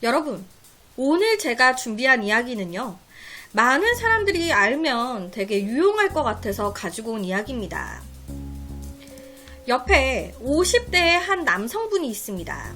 여러분, 오늘 제가 준비한 이야기는요. 많은 사람들이 알면 되게 유용할 것 같아서 가지고 온 이야기입니다. 옆에 50대의 한 남성분이 있습니다.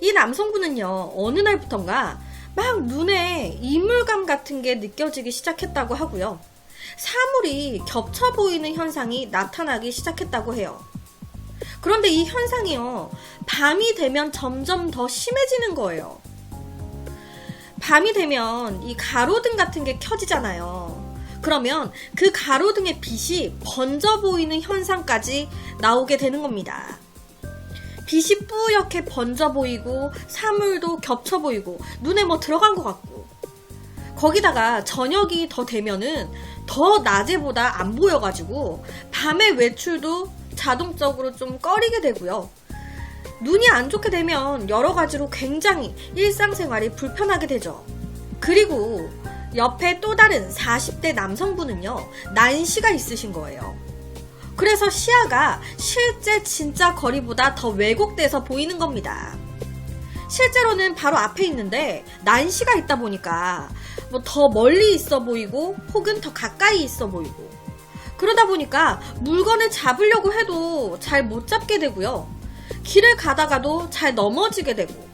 이 남성분은요, 어느 날부턴가 막 눈에 이물감 같은 게 느껴지기 시작했다고 하고요. 사물이 겹쳐 보이는 현상이 나타나기 시작했다고 해요. 그런데 이 현상이요, 밤이 되면 점점 더 심해지는 거예요. 밤이 되면 이 가로등 같은 게 켜지잖아요. 그러면 그 가로등의 빛이 번져 보이는 현상까지 나오게 되는 겁니다. 빛이 뿌옇게 번져 보이고 사물도 겹쳐 보이고 눈에 뭐 들어간 것 같고 거기다가 저녁이 더 되면은 더 낮에보다 안 보여가지고 밤의 외출도 자동적으로 좀 꺼리게 되고요. 눈이 안 좋게 되면 여러 가지로 굉장히 일상생활이 불편하게 되죠. 그리고 옆에 또 다른 40대 남성분은요, 난시가 있으신 거예요. 그래서 시야가 실제 진짜 거리보다 더 왜곡돼서 보이는 겁니다. 실제로는 바로 앞에 있는데 난시가 있다 보니까 뭐 더 멀리 있어 보이고 혹은 더 가까이 있어 보이고 그러다 보니까 물건을 잡으려고 해도 잘 못 잡게 되고요. 길을 가다가도 잘 넘어지게 되고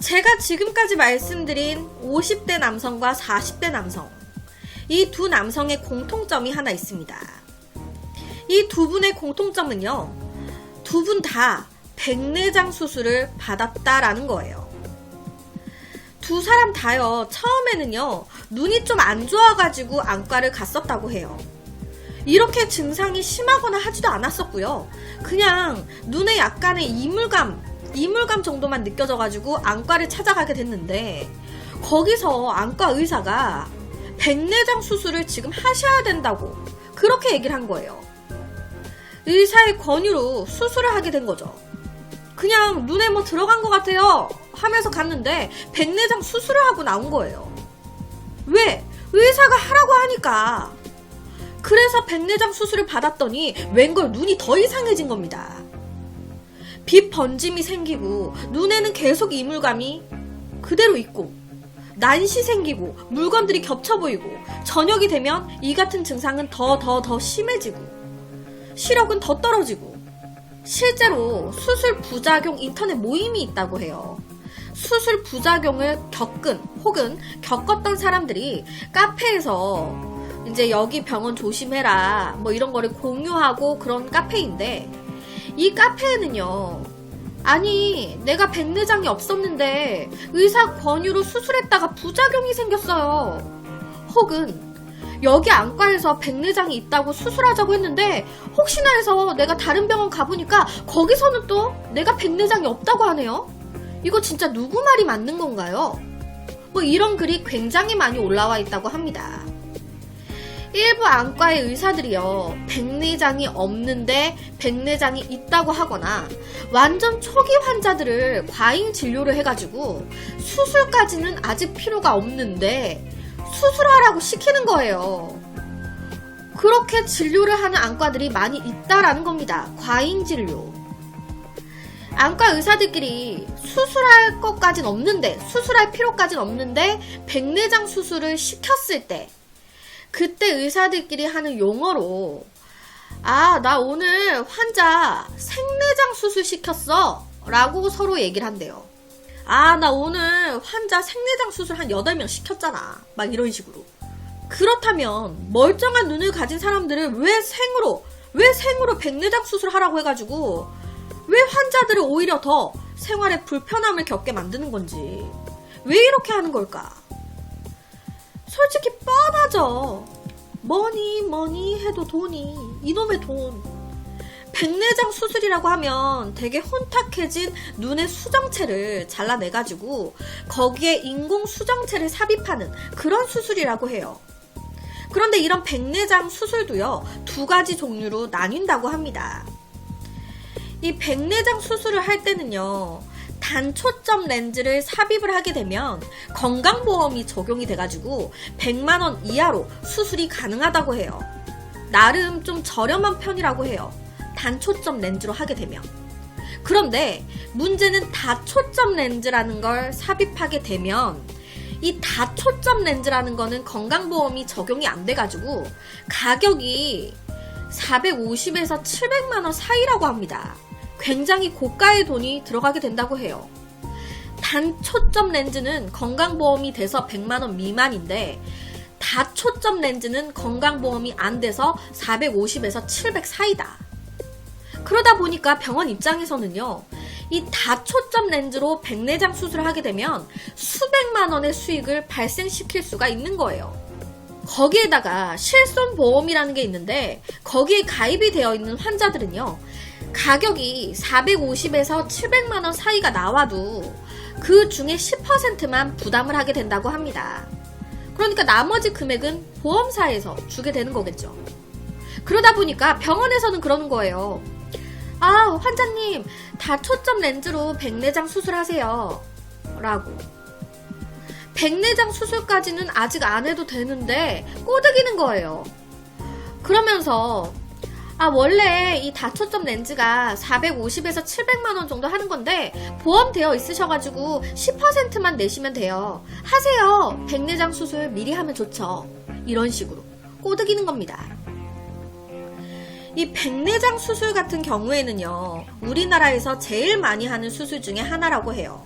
제가 지금까지 말씀드린 50대 남성과 40대 남성 이 두 남성의 공통점이 하나 있습니다. 이 두 분의 공통점은요. 두 분 다 백내장 수술을 받았다라는 거예요. 두 사람 다요. 처음에는요. 눈이 좀 안 좋아가지고 안과를 갔었다고 해요. 이렇게 증상이 심하거나 하지도 않았었고요. 그냥 눈에 약간의 이물감, 이물감 정도만 느껴져가지고 안과를 찾아가게 됐는데, 거기서 안과 의사가 백내장 수술을 지금 하셔야 된다고 그렇게 얘기를 한 거예요. 의사의 권유로 수술을 하게 된 거죠. 그냥 눈에 뭐 들어간 것 같아요 하면서 갔는데 백내장 수술을 하고 나온 거예요. 왜? 의사가 하라고 하니까. 그래서 백내장 수술을 받았더니 웬걸 눈이 더 이상해진 겁니다. 빛 번짐이 생기고 눈에는 계속 이물감이 그대로 있고 난시 생기고 물건들이 겹쳐 보이고 저녁이 되면 이 같은 증상은 더 더 더 심해지고 시력은 더 떨어지고 실제로 수술 부작용 인터넷 모임이 있다고 해요. 수술 부작용을 겪은 혹은 겪었던 사람들이 카페에서 이제 여기 병원 조심해라 뭐 이런 거를 공유하고 그런 카페인데 이 카페에는요 아니 내가 백내장이 없었는데 의사 권유로 수술했다가 부작용이 생겼어요 혹은 여기 안과에서 백내장이 있다고 수술하자고 했는데 혹시나 해서 내가 다른 병원 가보니까 거기서는 또 내가 백내장이 없다고 하네요 이거 진짜 누구 말이 맞는 건가요? 뭐 이런 글이 굉장히 많이 올라와 있다고 합니다. 일부 안과의 의사들이요, 백내장이 없는데 백내장이 있다고 하거나 완전 초기 환자들을 과잉 진료를 해가지고 수술까지는 아직 필요가 없는데 수술하라고 시키는 거예요. 그렇게 진료를 하는 안과들이 많이 있다라는 겁니다. 과잉 진료. 안과 의사들끼리 수술할 것까진 없는데, 수술할 필요까진 없는데, 백내장 수술을 시켰을 때, 그때 의사들끼리 하는 용어로, 아, 나 오늘 환자 생내장 수술 시켰어. 라고 서로 얘기를 한대요. 아, 나 오늘 환자 생내장 수술 한 8명 시켰잖아. 막 이런 식으로. 그렇다면, 멀쩡한 눈을 가진 사람들을 왜 생으로, 왜 생으로 백내장 수술 하라고 해가지고, 왜 환자들을 오히려 더 생활에 불편함을 겪게 만드는 건지. 왜 이렇게 하는 걸까? 솔직히 뻔하죠. 뭐니 뭐니 해도 돈이 이놈의 돈. 백내장 수술이라고 하면 되게 혼탁해진 눈의 수정체를 잘라내가지고 거기에 인공 수정체를 삽입하는 그런 수술이라고 해요. 그런데 이런 백내장 수술도요, 두 가지 종류로 나뉜다고 합니다. 이 백내장 수술을 할 때는요, 단초점 렌즈를 삽입을 하게 되면 건강보험이 적용이 돼가지고 100만원 이하로 수술이 가능하다고 해요. 나름 좀 저렴한 편이라고 해요. 단초점 렌즈로 하게 되면. 그런데 문제는 다초점 렌즈라는 걸 삽입하게 되면 이 다초점 렌즈라는 거는 건강보험이 적용이 안 돼가지고 가격이 450에서 700만원 사이라고 합니다. 굉장히 고가의 돈이 들어가게 된다고 해요. 단초점 렌즈는 건강보험이 돼서 100만원 미만인데 다초점 렌즈는 건강보험이 안 돼서 450에서 700 사이다. 그러다 보니까 병원 입장에서는요, 이 다초점 렌즈로 백내장 수술을 하게 되면 수백만 원의 수익을 발생시킬 수가 있는 거예요. 거기에다가 실손보험이라는 게 있는데 거기에 가입이 되어 있는 환자들은요, 가격이 450에서 700만 원 사이가 나와도 그 중에 10%만 부담을 하게 된다고 합니다. 그러니까 나머지 금액은 보험사에서 주게 되는 거겠죠. 그러다 보니까 병원에서는 그러는 거예요. 아, 환자님, 다 초점 렌즈로 백내장 수술하세요. 라고. 백내장 수술까지는 아직 안 해도 되는데 꼬드기는 거예요. 그러면서 아 원래 이 다초점 렌즈가 450에서 700만 원 정도 하는 건데 보험 되어 있으셔가지고 10%만 내시면 돼요. 하세요. 백내장 수술 미리 하면 좋죠. 이런 식으로 꼬드기는 겁니다. 이 백내장 수술 같은 경우에는요, 우리나라에서 제일 많이 하는 수술 중에 하나라고 해요.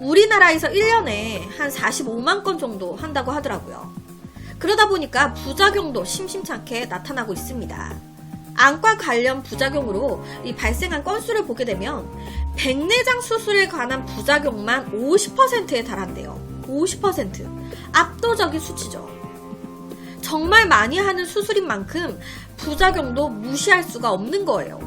우리나라에서 1년에 한 45만 건 정도 한다고 하더라고요. 그러다 보니까 부작용도 심심찮게 나타나고 있습니다. 안과 관련 부작용으로 이 발생한 건수를 보게 되면 백내장 수술에 관한 부작용만 50%에 달한대요. 50%. 압도적인 수치죠. 정말 많이 하는 수술인 만큼 부작용도 무시할 수가 없는 거예요.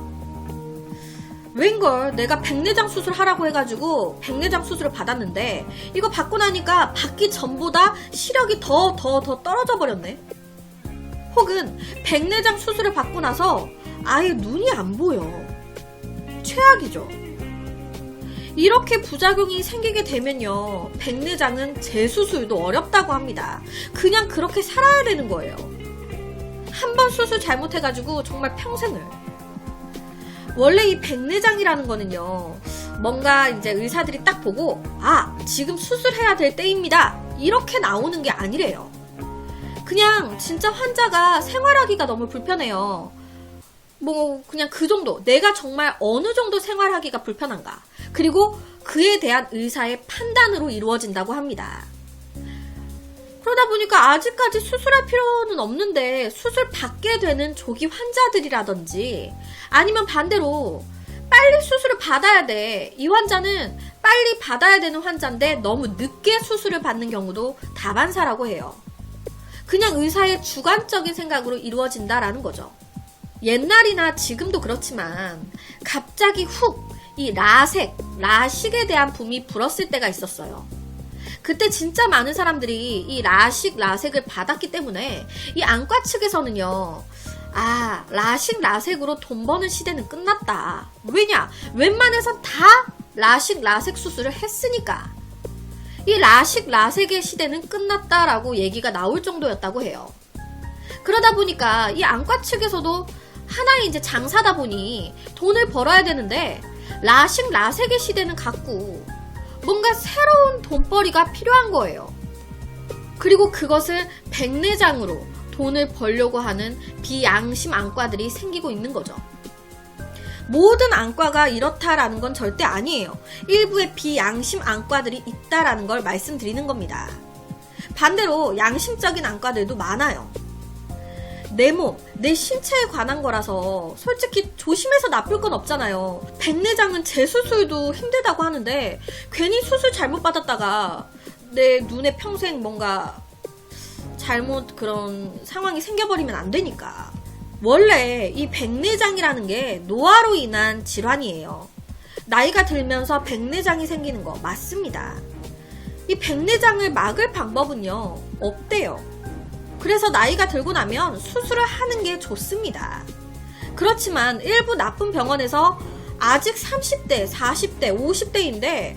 웬걸 내가 백내장 수술 하라고 해가지고 백내장 수술을 받았는데 이거 받고 나니까 받기 전보다 시력이 더 더 더 떨어져 버렸네. 혹은 백내장 수술을 받고 나서 아예 눈이 안 보여. 최악이죠. 이렇게 부작용이 생기게 되면요. 백내장은 재수술도 어렵다고 합니다. 그냥 그렇게 살아야 되는 거예요. 한 번 수술 잘못해가지고 정말 평생을. 원래 이 백내장이라는 거는요. 뭔가 이제 의사들이 딱 보고, 아, 지금 수술해야 될 때입니다. 이렇게 나오는 게 아니래요. 그냥 진짜 환자가 생활하기가 너무 불편해요. 뭐 그냥 그 정도 내가 정말 어느 정도 생활하기가 불편한가 그리고 그에 대한 의사의 판단으로 이루어진다고 합니다. 그러다 보니까 아직까지 수술할 필요는 없는데 수술 받게 되는 조기 환자들이라든지 아니면 반대로 빨리 수술을 받아야 돼. 이 환자는 빨리 받아야 되는 환자인데 너무 늦게 수술을 받는 경우도 다반사라고 해요. 그냥 의사의 주관적인 생각으로 이루어진다라는 거죠. 옛날이나 지금도 그렇지만 갑자기 훅 이 라색, 라식에 대한 붐이 불었을 때가 있었어요. 그때 진짜 많은 사람들이 이 라식, 라색을 받았기 때문에 이 안과 측에서는요. 아, 라식, 라색으로 돈 버는 시대는 끝났다. 왜냐? 웬만해선 다 라식, 라색 수술을 했으니까. 이 라식, 라색의 시대는 끝났다라고 얘기가 나올 정도였다고 해요. 그러다 보니까 이 안과 측에서도 하나의 이제 장사다 보니 돈을 벌어야 되는데 라식, 라색의 시대는 갔고 뭔가 새로운 돈벌이가 필요한 거예요. 그리고 그것을 백내장으로 돈을 벌려고 하는 비양심 안과들이 생기고 있는 거죠. 모든 안과가 이렇다라는 건 절대 아니에요. 일부의 비양심 안과들이 있다라는 걸 말씀드리는 겁니다. 반대로 양심적인 안과들도 많아요. 내 몸, 내 신체에 관한 거라서 솔직히 조심해서 나쁠 건 없잖아요. 백내장은 재수술도 힘들다고 하는데 괜히 수술 잘못 받았다가 내 눈에 평생 뭔가 잘못 그런 상황이 생겨버리면 안 되니까. 원래 이 백내장이라는 게 노화로 인한 질환이에요. 나이가 들면서 백내장이 생기는 거 맞습니다. 이 백내장을 막을 방법은요, 없대요. 그래서 나이가 들고 나면 수술을 하는 게 좋습니다. 그렇지만 일부 나쁜 병원에서 아직 30대, 40대, 50대인데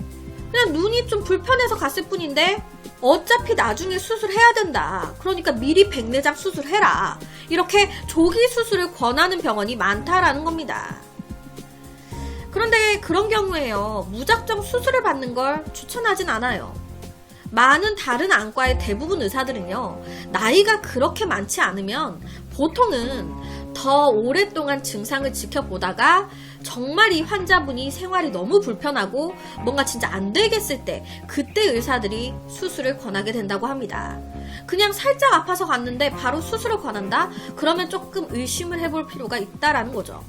그냥 눈이 좀 불편해서 갔을 뿐인데 어차피 나중에 수술해야 된다. 그러니까 미리 백내장 수술해라. 이렇게 조기 수술을 권하는 병원이 많다라는 겁니다. 그런데 그런 경우에요. 무작정 수술을 받는 걸 추천하진 않아요. 많은 다른 안과의 대부분 의사들은요, 나이가 그렇게 많지 않으면 보통은 더 오랫동안 증상을 지켜보다가 정말 이 환자분이 생활이 너무 불편하고 뭔가 진짜 안 되겠을 때 그때 의사들이 수술을 권하게 된다고 합니다. 그냥 살짝 아파서 갔는데 바로 수술을 권한다? 그러면 조금 의심을 해볼 필요가 있다라는 거죠.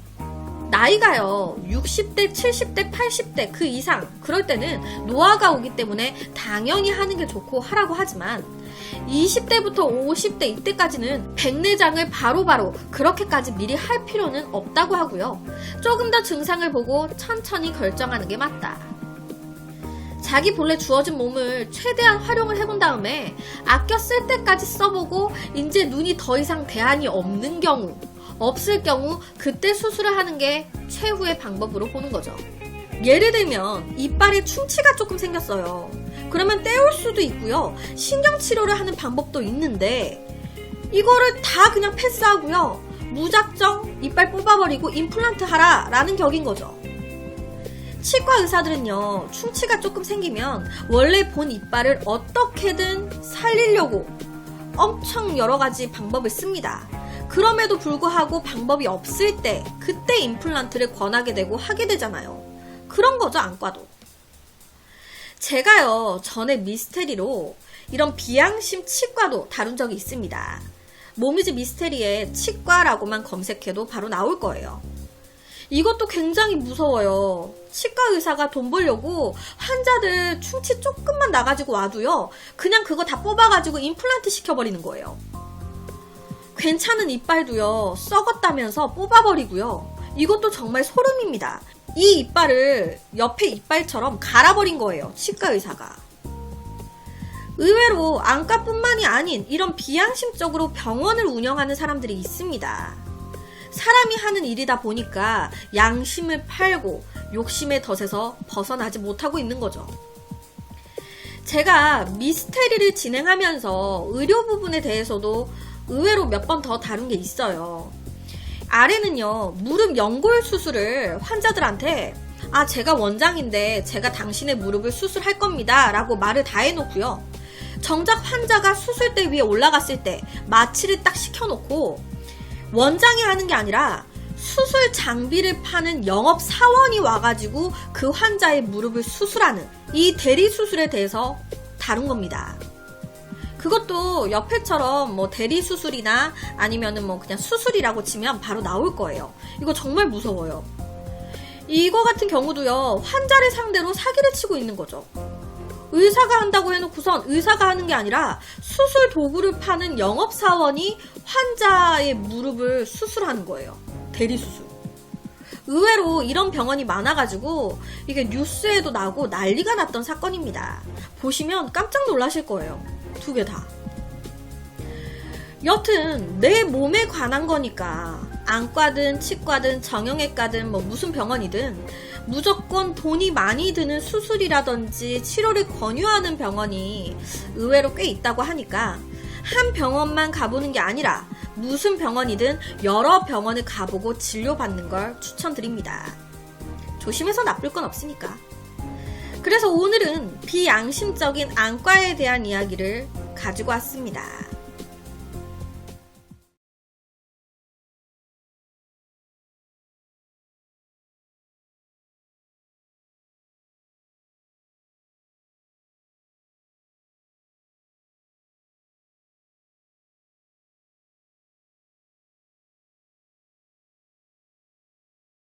나이가요, 60대, 70대, 80대 그 이상, 그럴 때는 노화가 오기 때문에 당연히 하는 게 좋고 하라고 하지만, 20대부터 50대 이때까지는 백내장을 바로 바로 그렇게까지 미리 할 필요는 없다고 하고요. 조금 더 증상을 보고 천천히 결정하는 게 맞다. 자기 본래 주어진 몸을 최대한 활용을 해본 다음에 아껴 쓸 때까지 써보고 이제 눈이 더 이상 대안이 없는 경우 없을 경우 그때 수술을 하는 게 최후의 방법으로 보는 거죠. 예를 들면 이빨에 충치가 조금 생겼어요. 그러면 떼올 수도 있고요. 신경 치료를 하는 방법도 있는데 이거를 다 그냥 패스하고요. 무작정 이빨 뽑아버리고 임플란트 하라 라는 격인 거죠. 치과 의사들은요, 충치가 조금 생기면 원래 본 이빨을 어떻게든 살리려고 엄청 여러 가지 방법을 씁니다. 그럼에도 불구하고 방법이 없을 때 그때 임플란트를 권하게 되고 하게 되잖아요. 그런 거죠, 안과도. 제가요, 전에 미스테리로 이런 비양심 치과도 다룬 적이 있습니다. 모미지 미스테리에 치과라고만 검색해도 바로 나올 거예요. 이것도 굉장히 무서워요. 치과 의사가 돈 벌려고 환자들 충치 조금만 나가지고 와도요, 그냥 그거 다 뽑아가지고 임플란트 시켜버리는 거예요. 괜찮은 이빨도요, 썩었다면서 뽑아버리고요. 이것도 정말 소름입니다. 이 이빨을 옆에 이빨처럼 갈아버린 거예요. 치과 의사가. 의외로 안과뿐만이 아닌 이런 비양심적으로 병원을 운영하는 사람들이 있습니다. 사람이 하는 일이다 보니까 양심을 팔고 욕심의 덫에서 벗어나지 못하고 있는 거죠. 제가 미스테리를 진행하면서 의료 부분에 대해서도 의외로 몇 번 더 다룬 게 있어요. 아래는요, 무릎 연골 수술을 환자들한테 아, 제가 원장인데 제가 당신의 무릎을 수술할 겁니다. 라고 말을 다 해놓고요. 정작 환자가 수술대 위에 올라갔을 때 마취를 딱 시켜놓고 원장이 하는 게 아니라 수술 장비를 파는 영업 사원이 와가지고 그 환자의 무릎을 수술하는 이 대리 수술에 대해서 다룬 겁니다. 그것도 옆에처럼 뭐 대리 수술이나 아니면은 뭐 그냥 수술이라고 치면 바로 나올 거예요. 이거 정말 무서워요. 이거 같은 경우도요, 환자를 상대로 사기를 치고 있는 거죠. 의사가 한다고 해놓고선 의사가 하는 게 아니라 수술 도구를 파는 영업사원이 환자의 무릎을 수술하는 거예요. 대리수술. 의외로 이런 병원이 많아가지고 이게 뉴스에도 나고 난리가 났던 사건입니다. 보시면 깜짝 놀라실 거예요. 두 개 다. 여튼 내 몸에 관한 거니까 안과든 치과든 정형외과든 뭐 무슨 병원이든 무조건 돈이 많이 드는 수술이라든지 치료를 권유하는 병원이 의외로 꽤 있다고 하니까 한 병원만 가보는 게 아니라 무슨 병원이든 여러 병원을 가보고 진료받는 걸 추천드립니다. 조심해서 나쁠 건 없으니까. 그래서 오늘은 비양심적인 안과에 대한 이야기를 가지고 왔습니다.